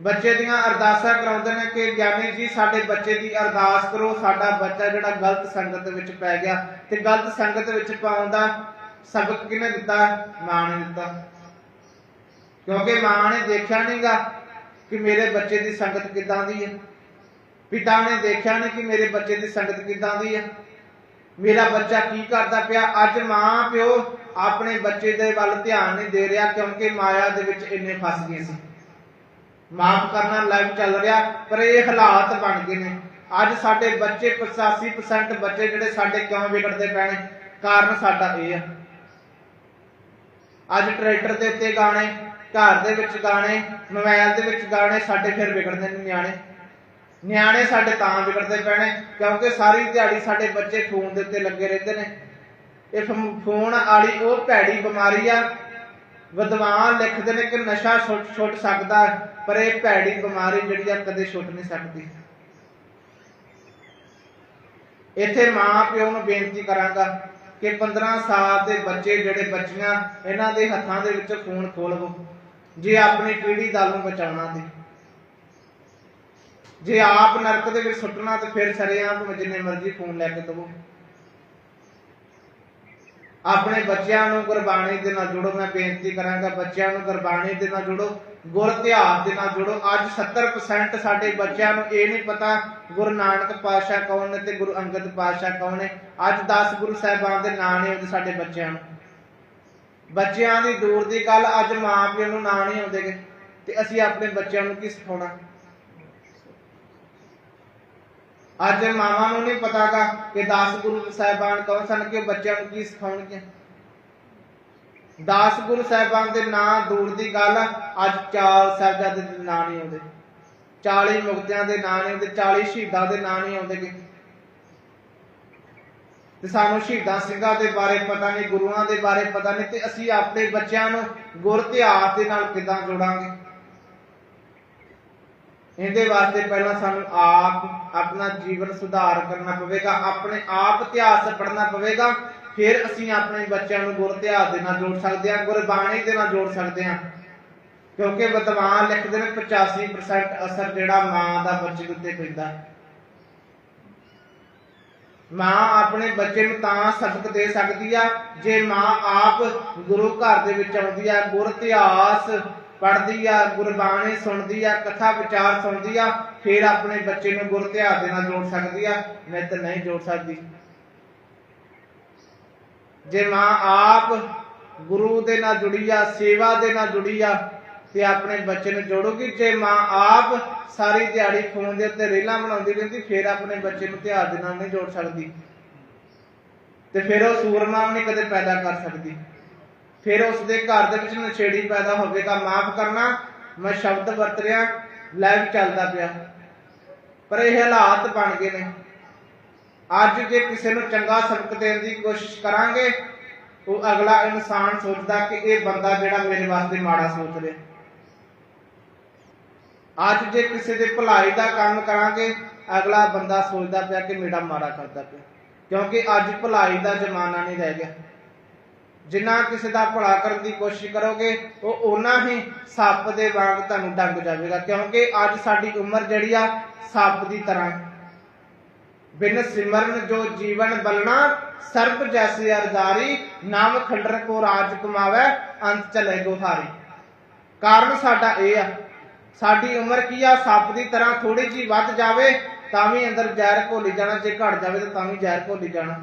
ਬੱਚੇ ਦੀਆਂ ਅਰਦਾਸਾਂ ਕਰਾਉਂਦੇ ਨੇ ਕਿ ਗਿਆਨੀ ਜੀ, ਸਾਡੇ ਬੱਚੇ ਦੀ ਅਰਦਾਸ ਕਰੋ, ਸਾਡਾ ਬੱਚਾ ਜਿਹੜਾ ਗਲਤ ਸੰਗਤ ਵਿੱਚ ਪੈ ਗਿਆ ਤੇ ਗਲਤ ਸੰਗਤ ਵਿੱਚ ਪਾਉਣ ਦਾ ਸਬਕ ਕਿਹਨੇ ਦਿੱਤਾ? ਮਾਂ ਨੇ ਦਿੱਤਾ। ਕਿਉਂਕਿ ਮਾਂ ਨੇ ਦੇਖਿਆ ਨਹੀਂਗਾ ਕਿ ਮੇਰੇ ਬੱਚੇ ਦੀ ਸੰਗਤ ਕਿੱਦਾਂ ਦੀ ਹੈ ਪਿਤਾ ਨੇ ਦੇਖਿਆ ਨਹੀਂ ਕਿ ਮੇਰੇ ਬੱਚੇ ਦੀ ਸੰਗਤ ਕਿੱਦਾਂ ਦੀ ਹੈ ਮੇਰਾ ਬੱਚਾ ਕੀ ਕਰਦਾ ਪਿਆ? ਅੱਜ ਮਾਂ ਪਿਓ ਆਪਣੇ ਬੱਚੇ ਦੇ ਵੱਲ ਧਿਆਨ ਨਹੀਂ ਦੇ ਰਿਹਾ ਕਿਉਂਕਿ ਮਾਇਆ ਦੇ ਵਿੱਚ ਇੰਨੇ ਫਸ ਗਏ ਸੀ। ਮਾਫ ਕਰਨਾ ਲਾਈਵ ਚੱਲ ਰਿਹਾ, ਪਰ ਇਹ ਹਾਲਾਤ ਬਣ ਗਏ ਨੇ। ਅੱਜ ਸਾਡੇ ਬੱਚੇ 85% ਬੱਚੇ ਜਿਹੜੇ ਸਾਡੇ ਕਿਉਂ ਵਿਗੜਦੇ ਪਏ ਨੇ? ਕਾਰਨ ਸਾਡਾ ਇਹ ਆ। ਅੱਜ ਟਰੈਕਟਰ ਦੇ ਉੱਤੇ ਗਾਣੇ ਘਰ ਦੇ ਵਿੱਚ ਗਾਣੇ ਮੋਬਾਈਲ ਦੇ ਵਿੱਚ ਗਾਣੇ ਸਾਡੇ ਫਿਰ ਵਿਗੜਦੇ ਨੇ ਨਿਆਣੇ। ਨਿਆਣੇ ਸਾਡੇ ਤਾਂ ਵਿਗੜਦੇ ਪੈਣੇ, ਕਿਉਂਕਿ ਸਾਰੀ ਦਿਹਾੜੀ ਸਾਡੇ ਬੱਚੇ ਫੋਨ ਦੇ ਉੱਤੇ ਲੱਗੇ ਰਹਿੰਦੇ ਨੇ। ਇਹ ਫੋਨ ਵਾਲੀ ਉਹ ਭੈੜੀ ਬਿਮਾਰੀ ਆ, ਵਿਦਵਾਨ ਲਿਖਦੇ ਨੇ ਕਿ ਨਸ਼ਾ ਛੁੱਟ ਸਕਦਾ ਪਰ ਇਹ ਭੈੜੀ ਬਿਮਾਰੀ ਜਿਹੜੀ ਆ ਕਦੇ ਛੁੱਟ ਨਹੀਂ ਸਕਦੀ। ਇੱਥੇ ਮਾਂ ਪਿਓ ਨੂੰ ਬੇਨਤੀ ਕਰਾਂਗਾ ਕਿ 15 ਸਾਲ ਦੇ ਬੱਚੇ ਜਿਹੜੇ ਬੱਚੀਆਂ, ਇਹਨਾਂ ਦੇ ਹੱਥਾਂ ਦੇ ਵਿੱਚ ਫੋਨ ਖੋਲਵੋ। ਜੇ ਆਪਣੀ ਪੀੜ੍ਹੀ ਦਲ ਨੂੰ ਬਚਾਉਣਾ ਤੇ। ਜੇ ਆਪ ਨਰਕ ਦੇ ਵਿੱਚ ਸੁੱਟਣਾ ਤੇ ਫਿਰ ਸਰੇਆਮ ਭਾਵੇਂ ਜਿੰਨੇ ਮਰਜ਼ੀ ਫੋਨ ਲੈ ਕੇ ਦਵੋ। ਆਪਣੇ ਬੱਚਿਆਂ ਨੂੰ ਗੁਰਬਾਣੀ ਦੇ ਨਾਲ ਜੋੜੋ, ਮੈਂ ਬੇਨਤੀ ਕਰਾਂਗਾ ਬੱਚਿਆਂ ਨੂੰ ਗੁਰਬਾਣੀ ਦੇ ਨਾਲ ਜੋੜੋ, ਗੁਰ ਇਤਿਹਾਸ ਦੇ ਨਾਲ ਜੋੜੋ। ਅੱਜ 70% ਸਾਡੇ ਬੱਚਿਆਂ ਨੂੰ ਇਹ ਨਹੀਂ ਪਤਾ ਗੁਰੂ ਨਾਨਕ ਪਾਤਸ਼ਾਹ ਕੌਣ ਨੇ ਤੇ ਗੁਰੂ ਅੰਗਦ ਪਾਤਸ਼ਾਹ ਕੌਣ ਨੇ। ਅੱਜ 10 ਗੁਰੂ ਸਾਹਿਬਾਨ ਦੇ ਨਾਂ ਨੇ ਸਾਡੇ ਬੱਚਿਆਂ ਨੂੰ। ਬੱਚਿਆਂ ਦੀ ਦੂਰ ਦੀ ਗੱਲ, ਅੱਜ ਮਾਂ ਪਿਓ ਨੂੰ ਨਾਂ ਨਹੀਂ ਆਉਂਦੇ ਗੇ ਤੇ ਅਸੀਂ ਆਪਣੇ ਬੱਚਿਆਂ ਨੂੰ ਕੀ ਸਿਖਾਉਣਾ? ਅੱਜ ਮਾਵਾਂ ਨੂੰ ਨਹੀਂ ਪਤਾਗਾ ਕਿ 10 ਗੁਰੂ ਸਾਹਿਬਾਨ ਕੌਣ ਸਨ, ਕਿ ਬੱਚਿਆਂ ਨੂੰ ਕੀ ਸਿਖਾਉਣਗੇ 10 ਗੁਰੂ ਸਾਹਿਬਾਨ ਦੇ ਨਾਂ ਦੂਰ ਦੀ ਗੱਲ ਅੱਜ ਚਾਰ ਸਾਹਿਬਜ਼ਾਦੇ ਦੇ ਨਾਂ ਨਹੀਂ ਆਉਂਦੇ। 40 ਮੁਕਤਿਆਂ ਦੇ ਨਾਂ ਨਹੀਂ ਆਉਂਦੇ 40 ਸ਼ਹੀਦਾਂ ਦੇ ਨਾਂ ਨਹੀਂ ਆਉਂਦੇ ਗੇ। ਤੇ ਸਾਨੂੰ ਸ਼ਹੀਦਾਂ ਸਿੰਘਾਂ ਦੇ ਬਾਰੇ ਪਤਾ ਨਹੀਂ, ਗੁਰੂਆਂ ਦੇ ਬਾਰੇ ਪਤਾ ਨਹੀਂ ਤੇ ਅਸੀਂ ਆਪਣੇ ਬੱਚਿਆਂ ਨੂੰ ਗੁਰ ਇਤਿਹਾਸ ਦੇ ਨਾਲ ਕਿੱਦਾਂ ਜੋੜਾਂਗੇ? ਇਹਦੇ ਵਾਸਤੇ ਪਹਿਲਾਂ ਸਾਨੂੰ ਆਪ ਆਪਣਾ ਜੀਵਨ ਸੁਧਾਰ ਕਰਨਾ ਪਵੇਗਾ, ਆਪਣੇ ਆਪ ਇਤਿਹਾਸ ਪੜ੍ਹਨਾ ਪਵੇਗਾ, ਫਿਰ ਅਸੀਂ ਆਪਣੇ ਬੱਚਿਆਂ ਨੂੰ ਗੁਰ ਇਤਿਹਾਸ ਦੇ ਨਾਲ ਜੋੜ ਸਕਦੇ ਹਾਂ, ਗੁਰਬਾਣੀ ਦੇ ਨਾਲ ਜੋੜ ਸਕਦੇ ਹਾਂ। ਕਿਉਂਕਿ ਵਿਦਵਾਨ ਲਿਖਦੇ ਨੇ 85% ਅਸਰ ਜਿਹੜਾ ਮਾਂ ਦਾ ਬੱਚੇ ਉੱਤੇ ਪੈਂਦਾ। ਮਾਂ ਆਪਣੇ ਬੱਚੇ ਨੂੰ ਤਾਂ ਸਬਕ ਦੇ ਸਕਦੀ ਆ। ਜੇ ਮਾਂ ਆਪ ਗੁਰੂ ਘਰ ਦੇ ਵਿੱਚ ਆਉਂਦੀ ਆ, ਗੁਰ ਇਤਿਹਾਸ ਪੜ੍ਹਦੀ ਆ, ਗੁਰਬਾਣੀ ਸੁਣਦੀ ਆ, ਕਥਾ ਵਿਚਾਰ ਸੁਣਦੀ ਆ, ਫਿਰ ਆਪਣੇ ਬੱਚੇ ਨੂੰ ਗੁਰ ਇਤਿਹਾਸ ਦੇ ਨਾਲ ਜੋੜ ਸਕਦੀ ਆ। ਮੈਂ ਤਾਂ ਨਹੀਂ ਜੋੜ ਸਕਦੀ। ਜੇ ਮਾਂ ਆਪ ਗੁਰੂ ਦੇ ਨਾਲ ਜੁੜੀ ਆ, ਸੇਵਾ ਦੇ ਨਾਲ ਜੁੜੀ ਆ ਤੇ ਆਪਣੇ ਬੱਚੇ ਨੂੰ ਜੋੜੂਗੀ ਜੇ ਮਾਂ ਆਪ ਸਾਰੀ ਦਿਹਾੜੀ ਫੋਨ ਦੇ ਉੱਤੇ ਰੀਲਾਂ ਬਣਾਉਂਦੀ ਰਹਿੰਦੀ, ਫਿਰ ਆਪਣੇ ਬੱਚੇ ਨੂੰ ਧਿਆਨ ਦੇ ਨਾਲ ਨਹੀਂ ਜੋੜ ਸਕਦੀ। ਤੇ ਫਿਰ ਉਹ ਸੂਰਮਾ ਨਹੀਂ ਕਦੇ ਪੈਦਾ ਕਰ ਸਕਦੀ। ਫਿਰ ਉਸ ਦੇ ਘਰ ਦੇ ਵਿੱਚ ਨਸ਼ੇੜੀ ਪੈਦਾ ਹੋਵੇਗਾ ਮਾਫ ਕਰਨਾ, ਮੈਂ ਸ਼ਬਦ ਵਰਤ ਰਿਹਾ ਲਾਈਵ ਚੱਲਦਾ ਪਿਆ। ਪਰ ਇਹ ਹਾਲਾਤ ਬਣ ਗਏ ਨੇ। ਅੱਜ ਜੇ ਕਿਸੇ ਨੂੰ ਚੰਗਾ ਸਬਕ ਦੇਣ ਦੀ ਕੋਸ਼ਿਸ਼ ਕਰਾਂਗੇ, ਉਹ ਅਗਲਾ ਇਨਸਾਨ ਸੋਚਦਾ ਕਿ ਇਹ ਬੰਦਾ ਜਿਹੜਾ ਮੇਰੇ ਵਾਸਤੇ ਮਾੜਾ ਸੋਚ ਰਿਹਾ। ਅੱਜ ਜੇ ਕਿਸੇ ਦੇ ਭਲਾਈ ਦਾ ਕੰਮ ਕਰਾਂਗੇ, ਅਗਲਾ ਬੰਦਾ ਸੋਚਦਾ ਪਿਆ ਕਿ ਮੇਰਾ ਮਾੜਾ ਕਰਦਾ ਪਿਆ। ਕਿਉਂਕਿ ਅੱਜ ਭਲਾਈ ਦਾ ਜ਼ਮਾਨਾ ਨਹੀਂ ਰਹਿ ਗਿਆ। ਜਿੰਨਾ ਕਿਸੇ ਦਾ ਭਲਾ ਕਰਨ ਦੀ ਕੋਸ਼ਿਸ਼ ਕਰੋਗੇ, ਉਹ ਓਨਾ ਹੀ ਸੱਪ ਦੇ ਵਾਂਗ ਤੁਹਾਨੂੰ ਡੰਗ ਜਾਵੇਗਾ। ਕਿਉਂਕਿ ਅੱਜ ਸਾਡੀ ਉਮਰ ਜਿਹੜੀ ਆ, ਸੱਪ ਦੀ ਤਰ੍ਹਾਂ ਬਿਨ ਸਿਮਰਨ ਜੋ ਜੀਵਨ ਬਲਣਾ, ਸਰਪ ਜੈਸੇ ਅਰਜ਼ਾਰੀ, ਨਾਮ ਖੰਡਰ ਕੋ ਰਾਜ ਕਮਾਵੇ, ਅੰਤ ਚਲੇ ਗੁਹਾਰੀ ਕਾਰਨ ਸਾਡਾ ਇਹ ਆ ਸਾਡੀ ਉਮਰ ਕੀ ਆ? ਸੱਪ ਦੀ ਤਰ੍ਹਾਂ ਥੋੜੀ ਜੀ ਵੱਧ ਜਾਵੇ ਤਾਂ ਵੀ ਅੰਦਰ ਜ਼ਹਿਰ ਘੋਲੀ ਜਾਣਾ, ਜੇ ਘਟ ਜਾਵੇ ਤਾਂ ਵੀ ਜ਼ਹਿਰ ਘੋਲੀ ਜਾਣਾ।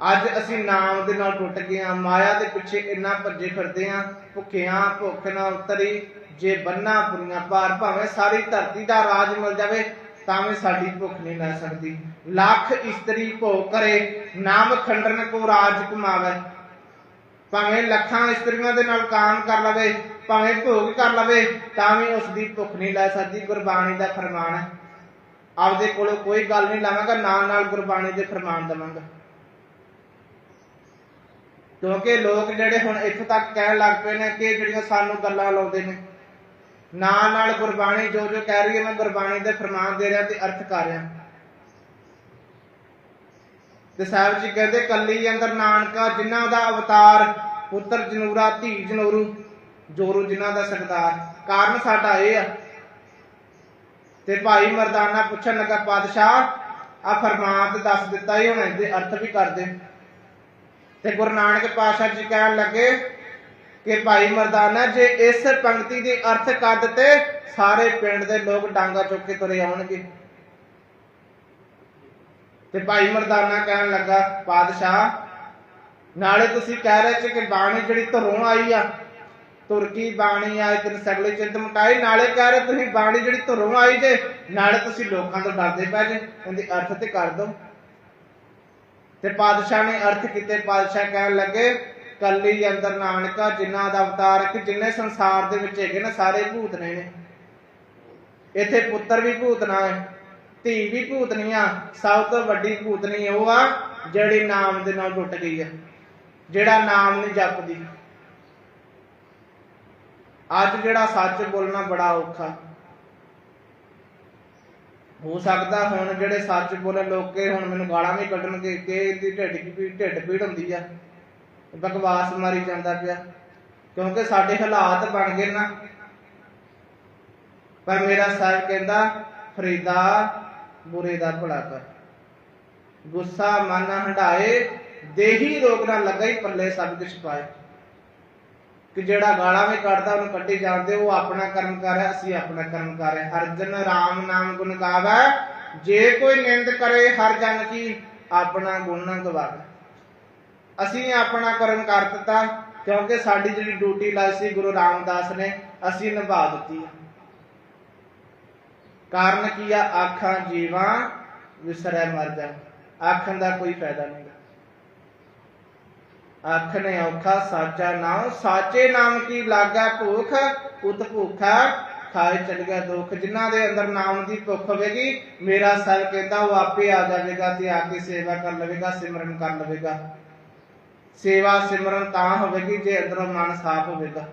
ਅੱਜ ਅਸੀਂ ਨਾਮ ਦੇ ਨਾਲ ਟੁੱਟ ਗਏ ਆ ਮਾਇਆ ਦੇ ਪਿੱਛੇ ਇੰਨਾ ਭੱਜੇ ਫਿਰਦੇ ਆ ਭੁੱਖਿਆਂ ਭੁੱਖ ਨਾ ਉਤਰੀ, ਜੇ ਬੰਨਾ ਪੁਰੀਆਂ ਪਾਰ ਭਾਵੇਂ ਸਾਰੀ ਧਰਤੀ ਦਾ ਰਾਜ ਮਿਲ ਜਾਵੇ ਤਾਂ ਵੀ ਸਾਡੀ ਭੁੱਖ ਨਹੀਂ ਲੈ ਸਕਦੀ। ਲੱਖ ਇਸਤਰੀ ਭੋਗ ਕਰੇ, ਨਾਮ ਖੰਡਨ ਕੋ ਰਾਜ ਕਮਾਵੇ ਭਾਵੇਂ ਲੱਖਾਂ ਇਸਤਰੀਆਂ ਦੇ ਨਾਲ ਕਾਮ ਕਰ ਲਵੇ, ਭਾਵੇਂ ਭੋਗ ਕਰ ਲਵੇ, ਤਾਂ ਵੀ ਉਸ ਦੀ ਭੁੱਖ ਨਹੀਂ ਲੈ ਸਕਦੀ, ਗੁਰਬਾਣੀ ਦਾ ਫਰਮਾਨ ਹੈ। ਆਪਦੇ ਕੋਲੋਂ ਕੋਈ ਗੱਲ ਨਹੀਂ ਲਾਵਾਂਗਾ, ਨਾਲ ਨਾਲ ਗੁਰਬਾਣੀ ਦੇ ਫਰਮਾਨ ਦਵਾਂਗਾ। ਕਿਉਂਕਿ ਲੋਕ ਜਿਹੜੇ ਹੁਣ ਇੱਥੋਂ ਤੱਕ ਕਹਿਣ ਲੱਗ ਪਏ ਨੇ ਕਿ ਜਿਹੜੀਆਂ ਸਾਨੂੰ ਗੱਲਾਂ ਲਾਉਂਦੇ ਨੇ, ਨਾਲ ਨਾਲ ਗੁਰਬਾਣੀ ਜੋ ਜੋ ਕਹਿ ਰਹੀ ਹੈ, ਮੈਂ ਗੁਰਬਾਣੀ ਦੇ ਫਰਮਾਨ ਦੇ ਰਿਹਾ ਤੇ ਅਰਥ ਕਰ ਰਿਹਾ। ਤੇ ਸਾਹਿਬ ਜੀ ਕਹਿੰਦੇ ਕੱਲੀ ਅੰਦਰ ਨਾਨਕਾ ਜਿਨ੍ਹਾਂ ਦਾ ਅਵਤਾਰ ਪੁੱਤਰ ਜਨੂਰਾ, ਧੀ ਜਨੂਰੂ, ਜੋਰੂ ਜਿਨ੍ਹਾਂ ਦਾ ਸਰਦਾਰ। ਕਾਰਨ ਸਾਡਾ ਇਹ ਆ। ਤੇ ਭਾਈ ਮਰਦਾਨਾ ਪੁੱਛਣ ਲੱਗਾ, ਪਾਤਸ਼ਾਹ ਆ ਫਰਮਾਨ ਤੇ ਦੱਸ ਦਿੱਤਾ ਹੀ ਹੁਣ, ਇਹਦੇ ਅਰਥ ਵੀ ਕਰਦੇ ਤੇ ਗੁਰੂ ਨਾਨਕ ਪਾਤਸ਼ਾਹ ਜੀ ਕਹਿਣ ਲੱਗੇ ਕਿ ਭਾਈ ਮਰਦਾਨਾ, ਜੇ ਇਸ ਪੰਕਤੀ ਦੇ ਅਰਥ ਕਰ ਦਿੱਤੇ ਸਾਰੇ ਪਿੰਡ ਦੇ ਲੋਕ ਡਾਂਗਾ ਚੁੱਕ ਕੇ ਤੁਰੇ ਆਉਣਗੇ। ਤੇ ਭਾਈ ਮਰਦਾਨਾ ਕਹਿਣ ਲੱਗਾ ਪਾਤਸ਼ਾਹ ਨਾਲੇ ਤੁਸੀਂ ਕਹਿ ਰਹੇ ਸੀ ਕਿ ਬਾਣੀ ਜਿਹੜੀ ਧਰੋਂ ਆਈ ਆ, ਤੁਰਕੀ ਬਾਣੀ ਆ ਇਤਨ ਸਗਲੇ ਚਿੰਤ ਮਟਾਈ ਨਾਲੇ ਕਹਿ ਰਹੇ ਤੁਸੀਂ ਬਾਣੀ ਜਿਹੜੀ ਧਰੋਂ ਆਈ ਜੇ, ਨਾਲੇ ਤੁਸੀਂ ਲੋਕਾਂ ਤੋਂ ਡਰਦੇ ਪਏ ਜੇ ਇਹਦੇ ਅਰਥ ਤੇ ਕਰ ਦੋ। ਤੇ ਪਾਤਸ਼ਾਹ ਨੇ ਅਰਥ ਕੀਤੇ ਪਾਤਸ਼ਾਹ ਕਹਿਣ ਲੱਗੇ, ਕੱਲੀ ਅੰਦਰ ਨਾਨਕਾ, ਜਿਨ੍ਹਾਂ ਦਾ ਅਵਤਾਰ ਜਿੰਨੇ ਸੰਸਾਰ ਦੇ ਵਿੱਚ ਹੈਗੇ ਨਾ, ਸਾਰੇ ਭੂਤ ਨੇ ਇੱਥੇ ਪੁੱਤਰ ਵੀ ਭੂਤਨਾ ਹੈ। ਧੀ ਵੀ ਭੂਤਨੀ ਆ, ਸਭ ਤੋਂ ਵੱਡੀ ਭੂਤਨੀ ਉਹ ਆ ਜਿਹੜੀ ਨਾਮ ਦੇ ਨਾਲ ਟੁੱਟ ਗਈ ਆ, ਜਿਹੜਾ ਨਾਮ ਨਹੀਂ ਜਪਦੀ। ਅੱਜ ਜਿਹੜਾ ਸੱਚ ਬੋਲਣਾ ਬੜਾ ਔਖਾ। ਹੋ ਸਕਦਾ ਹੁਣ ਜਿਹੜੇ ਸੱਚ ਬੋਲੇ ਲੋਕੇ ਹੁਣ ਮੈਨੂੰ ਗਾਲਾਂ ਵੀ ਕੱਢਣਗੇ ਕਿ ਇਹਦੀ ਢਿੱਡ ਦੀ ਢਿੱਡ ਪੀੜ ਹੁੰਦੀ ਆ। ਬਕਵਾਸ ਮਾਰੀ ਜਾਂਦਾ ਪਿਆ, ਕਿਉਂਕਿ ਸਾਡੇ ਹਾਲਾਤ ਬਣ ਗਏ ਨਾ। ਪਰ ਮੇਰਾ ਸਾਹਿਬ ਕਹਿੰਦਾ, ਫਰੀਦਾ ਬੁਰੇ ਦਾ ਭਲਾ ਕਰ। ਗੁੱਸਾ ਮਨ ਹੰਡਾਏ ਦੇਹੀ ਰੋਗ ਨਾ ਲੱਗਈ ਪੱਲੇ ਸਭ ਕੁਛ ਪਾਏ। ਕਿ ਜਿਹੜਾ ਗਾਲਾਂ ਵੀ ਕੱਢਦਾ, ਉਹਨੂੰ ਕੱਢੀ ਜਾਂਦੇ, ਉਹ ਆਪਣਾ ਕਰਮ ਕਰ ਰਿਹਾ, ਅਸੀਂ ਆਪਣਾ ਕਰਮ ਕਰ ਰਹੇ ਹਰ ਜਨ ਨਾਮ ਗੁਣ ਗਾਵੇ। ਜੇ ਕੋਈ ਨਿੰਦ ਕਰੇ, ਹਰ ਜਨ ਕੀ ਆਪਣਾ ਗੁਣ ਨਾ ਗਵਾਵੇ। ਅਸੀਂ ਆਪਣਾ ਕਰਮ ਕਰ ਦਿੱਤਾ, ਕਿਉਂਕਿ ਸਾਡੀ ਜਿਹੜੀ ਡਿਊਟੀ ਲਾਈ ਸੀ ਗੁਰੂ ਰਾਮਦਾਸ ਨੇ, ਅਸੀਂ ਨਿਭਾ ਦਿੱਤੀ ਹੈ ਕਾਰਨ ਕੀ ਆ? ਆਖਾਂ ਜੀਵਾਂ ਵਿਸਰੈ ਮਰ ਜਾ ਆਖਣ ਦਾ ਕੋਈ ਫਾਇਦਾ ਨਹੀਂ ਆਖਣੇ ਔਖਾ, ਸਾਚਾ ਨਾਮ ਸਾਚੇ ਨਾਮ ਕੀ ਲਾਗਾ ਭੁੱਖ? ਉਤ ਭੁੱਖਾ ਖਾਏ ਚਲ ਗਿਆ ਦੁੱਖ। ਜਿਨ੍ਹਾਂ ਦੇ ਅੰਦਰ ਨਾਮ ਦੀ ਭੁੱਖ ਹੋਵੇਗੀ, ਮੇਰਾ ਸਰ ਕਹਿੰਦਾ, ਉਹ ਆਪੇ ਆ ਜਾਵੇਗਾ ਤੇ ਆ ਕੇ ਸੇਵਾ ਕਰ ਲਵੇਗਾ, ਸਿਮਰਨ ਕਰ ਲਵੇਗਾ। ਸੇਵਾ ਸਿਮਰਨ ਤਾਂ ਹੋਵੇਗੀ ਜੇ ਅੰਦਰੋਂ ਮਨ ਸਾਫ਼ ਹੋਵੇਗਾ।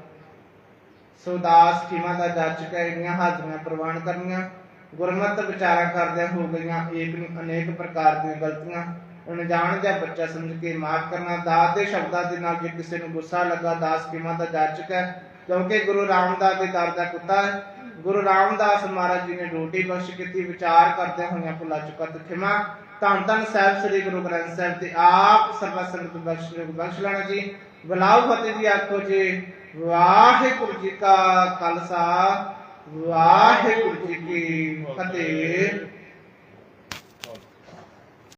ਸੋ ਦਾਸ ਕੀਮਾ ਦਾ ਜਾਚਕ ਹੈ ਇੰਨੀਆਂ ਹਾਜ਼ਰੀਆਂ ਪ੍ਰਵਾਨ ਕਰਨੀਆਂ। ਗੁਰਮਤ ਵਿਚਾਰਾਂ ਕਰਦਿਆਂ ਹੋ ਗਈਆਂ ਏਕ ਨੂੰ ਅਨੇਕ ਪ੍ਰਕਾਰ ਦੀਆਂ ਗਲਤੀਆਂ, ਅਣਜਾਣ ਜਾਂ ਬੱਚਾ ਸਮਝ ਕੇ ਮਾਫ ਕਰਨਾ, ਦਾਸ ਦੇ ਸ਼ਬਦਾਂ ਦੇ ਨਾਲ ਜੇ ਕਿਸੇ ਨੂੰ ਗੁੱਸਾ ਲੱਗਾ, ਦਾਸ ਕੀਮਾ ਦਾ ਜਾਚਕ ਹੈ? ਕਿਉਂਕਿ ਗੁਰੂ ਰਾਮਦਾਸ ਦੇ ਦਰ ਦਾ ਕੁੱਤਾ ਹੈ। ਗੁਰੂ ਰਾਮਦਾਸ ਮਹਾਰਾਜ ਜੀ ਨੇ ਰੋਟੀ ਬਖਸ਼ ਕੀਤੀ, ਵਿਚਾਰ ਕਰਦੇ ਹੋਇਆਂ ਭੁਲਾ ਚੁਕਤ ਖਿਮਾ, ਧੰਨ ਧੰਨ ਸਾਹਿਬ ਸ੍ਰੀ ਗੁਰੂ ਗ੍ਰੰਥ ਸਾਹਿਬ ਤੇ ਆਪ ਸਰਬ ਸੰਗਤ ਬਖਸ਼ ਬਖਸ਼ ਲੈਣਾ ਜੀ। ਬਲਾਉ ਫਤਿਹ ਜੀ ਆਖੋ ਜੀ, ਵਾਹਿਗੁਰੂ ਜੀ ਕਾ ਖਾਲਸਾ। ਵਾਹਿਗੁਰੂ ਜੀ ਕੀ ਫਤਿਹ।